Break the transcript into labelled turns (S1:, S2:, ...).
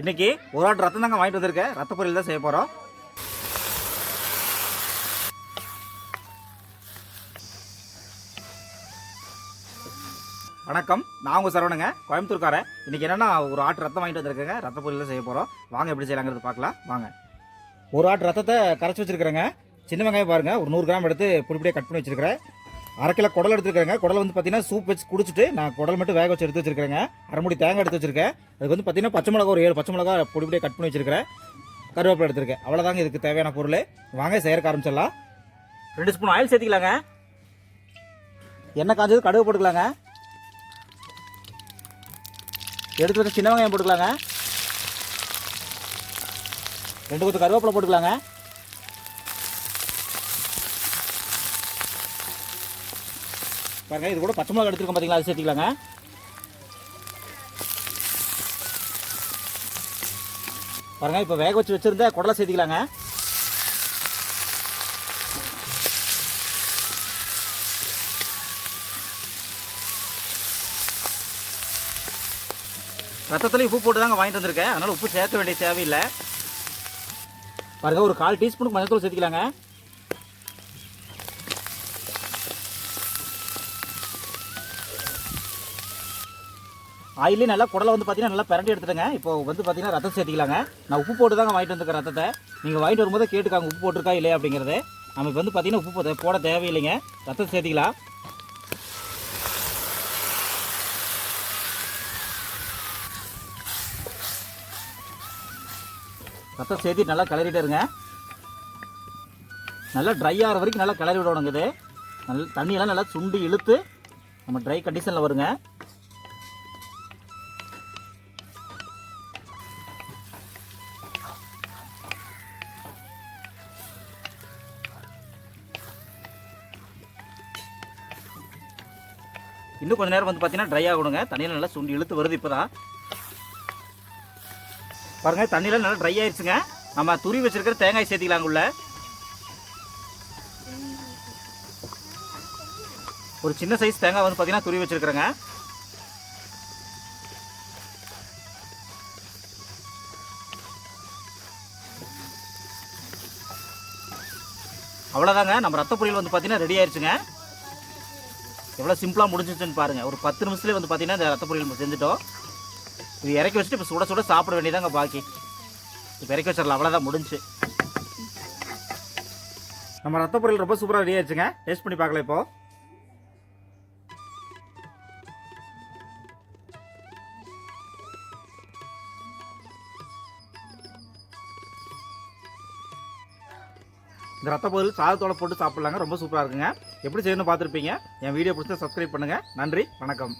S1: இன்னைக்கு ஒரு ஆட்டு ரத்தம் தாங்க வாங்கிட்டு வந்திருக்கேன் ரத்த பொரியல் தான் செய்ய போகிறோம் வணக்கம். நான் உங்கள் சரவணங்க. கோயம்புத்தூர்காரன். இன்னைக்கு என்னன்னா ஒரு ஆட்டு ரத்தம் வாங்கிட்டு வந்திருக்கேங்க. ரத்த பொரியல் தான் செய்ய போகிறோம் வாங்க எப்படி செய்யலாங்கிறது பார்க்கலாம். வாங்க. ஒரு ஆட்டு ரத்தத்தை கரைச்சி வச்சிருக்கிறேங்க. சின்ன வெங்காயம் பாருங்க. ஒரு நூறு கிராம் எடுத்து பொடிப்படியாக கட் பண்ணி வச்சிருக்கிறேன். அரை கிலோ குடல் எடுத்துருக்கேங்க குடல் வந்து பார்த்தீங்கன்னா சூப் வச்சு குடிச்சிட்டு நான் குடல் மட்டும் வேக வச்சு எடுத்து வச்சிருக்கேங்க அரைமுடி தேங்காய் எடுத்து வச்சிருக்கேன். அதுக்கு வந்து பார்த்தீங்கன்னா பச்சை மிளகா ஒரு ஏழு பச்சை மிளகா பொடிப்படியாக கட் பண்ணி வச்சிருக்கிறேன். கருவேப்பிலை எடுத்திருக்கேன். அவ்வளோதாங்க இதுக்கு தேவையான பொருள். வாங்க செய்யறக்க ஆரம்பிச்சிடலாம் ரெண்டு ஸ்பூன் ஆயில் சேர்த்துக்கலாங்க. எண்ணெய் காஞ்சது கடுகு போட்டுக்கலாங்க. எடுத்து வச்சு சின்ன வெங்காயம் போட்டுக்கலாங்க. ரெண்டு கொத்து கருவேப்பிலை போட்டுக்கலாங்க. பாருங்க இது கூட பச்சை மிளகா எடுத்துருக்கோம் பார்த்தீங்களா அது சேர்த்திக்கலாங்க. பாருங்க இப்போ வேக வச்சு வச்சுருந்த குடலை சேர்த்திக்கலாங்க. ரத்தத்துலேயும் உப்பு போட்டு தாங்க வாங்கிட்டு வந்திருக்கேன். அதனால் உப்பு சேர்க்க வேண்டிய தேவையில்லை. பாருங்க ஒரு கால் டீஸ்பூனுக்கு மஞ்சத்தூள் சேர்த்திக்கலாங்க. ஆயிலே நல்லா குடலை வந்து பார்த்தீங்கன்னா நல்லா பிரண்டி எடுத்துட்டேங்க இப்போ வந்து பார்த்தீங்கன்னா ரத்தம் சேர்த்திக்கலாங்க. நான் உப்பு போட்டு தாங்க வாங்கிட்டு வந்துருக்கேன் ரத்தத்தை. நீங்கள் வாங்கிட்டு வரும்போது கேட்டுக்காங்க உப்பு போட்டிருக்கா இல்லையா அப்படிங்கிறது. நம்ம இப்போ வந்து பார்த்தீங்கன்னா உப்பு போட- போட தேவையில்லைங்க. ரத்தம் சேர்த்திக்கலாம். ரத்தம் சேர்த்து நல்லா கிளறிட்டே இருங்க. நல்லா ட்ரை ஆகிற வரைக்கும் நல்லா கிளறி விடணுங்க இது. நல்ல தண்ணியெல்லாம் நல்லா சுண்டி இழுத்து நம்ம ட்ரை கண்டிஷனில் வருங்க. இன்னும் கொஞ்ச நேரம் வந்து பார்த்தீங்கன்னா ட்ரை ஆகணுங்க. தண்ணியில் நல்லா சுண்டி இழுத்து வருது இப்போ தான் பாருங்க தண்ணியில் நல்லா ட்ரை ஆயிடுச்சுங்க நம்ம துருவி வச்சுருக்கிற தேங்காய் சேர்த்திக்கலாங்க உள்ள ஒரு சின்ன சைஸ் தேங்காய் வந்து பார்த்தீங்கன்னா துருவி வச்சிருக்கிறேங்க. அவ்வளோதாங்க நம்ம ரத்த பொரியல் வந்து பார்த்தீங்கன்னா ரெடி ஆயிடுச்சுங்க எவ்வளோ சிம்பிளாக முடிஞ்சிச்சுன்னு பாருங்க. ஒரு பத்து நிமிஷத்துலேயே வந்து பார்த்திங்கன்னா இந்த ரத்த பொரியல் நம்ம செஞ்சுட்டோம். இது இறக்கி வச்சுட்டு இப்போ சுட சுட சாப்பிட வேண்டியதாங்க பாக்கி. இப்போ இறக்கி வச்சிடலாம். அவ்வளோதான் முடிஞ்சு. நம்ம ரத்த பொரியல் ரொம்ப சூப்பராக ரெடி ஆயிடுச்சுங்க. டேஸ்ட் பண்ணி பார்க்கல இப்போ. இந்த ரத்த பொருள் சாதத்தோட போட்டு சாப்பிட்லாங்க. ரொம்ப சூப்பராக இருக்குங்க. எப்படி செய்யணும்னு பார்த்துருப்பீங்க. என் வீடியோ பிடிச்சா சப்ஸ்கிரைப் பண்ணுங்கள் நன்றி வணக்கம்.